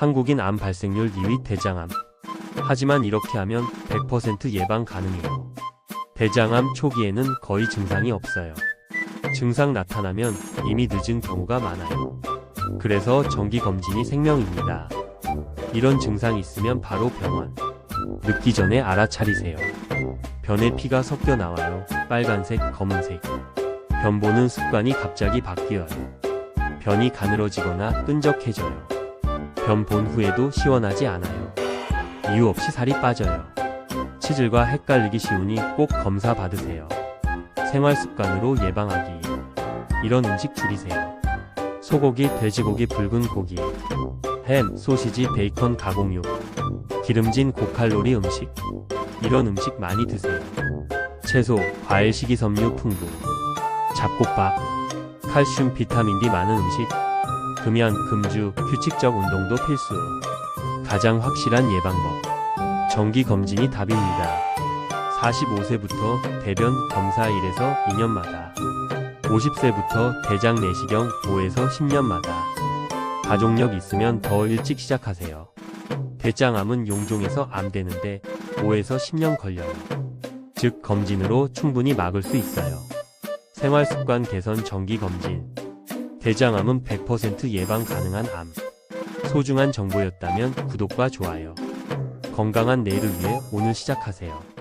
한국인 암 발생률 2위 대장암. 하지만 이렇게 하면 100% 예방 가능해요. 대장암 초기에는 거의 증상이 없어요. 증상 나타나면 이미 늦은 경우가 많아요. 그래서 정기 검진이 생명입니다. 이런 증상 있으면 바로 병원. 늦기 전에 알아차리세요. 변에 피가 섞여 나와요. 빨간색, 검은색. 변 보는 습관이 갑자기 바뀌어요. 변이 가늘어지거나 끈적해져요. 변본 후에도 시원하지 않아요. 이유 없이 살이 빠져요. 치질과 헷갈리기 쉬우니 꼭 검사 받으세요. 생활 습관으로 예방하기. 이런 음식 줄이세요. 소고기, 돼지고기, 붉은 고기, 햄, 소시지, 베이컨, 가공육, 기름진 고칼로리 음식. 이런 음식 많이 드세요. 채소, 과일, 식이섬유 풍부, 잡곡밥, 칼슘, 비타민 D 많은 음식, 금연, 금주, 규칙적 운동도 필수. 가장 확실한 예방법. 정기 검진이 답입니다. 45세부터 대변 검사 1에서 2년마다. 50세부터 대장 내시경 5에서 10년마다. 가족력 있으면 더 일찍 시작하세요. 대장암은 용종에서 암 되는데 5에서 10년 걸려요. 즉 검진으로 충분히 막을 수 있어요. 생활 습관 개선 정기 검진. 대장암은 100% 예방 가능한 암. 소중한 정보였다면 구독과 좋아요. 건강한 내일을 위해 오늘 시작하세요.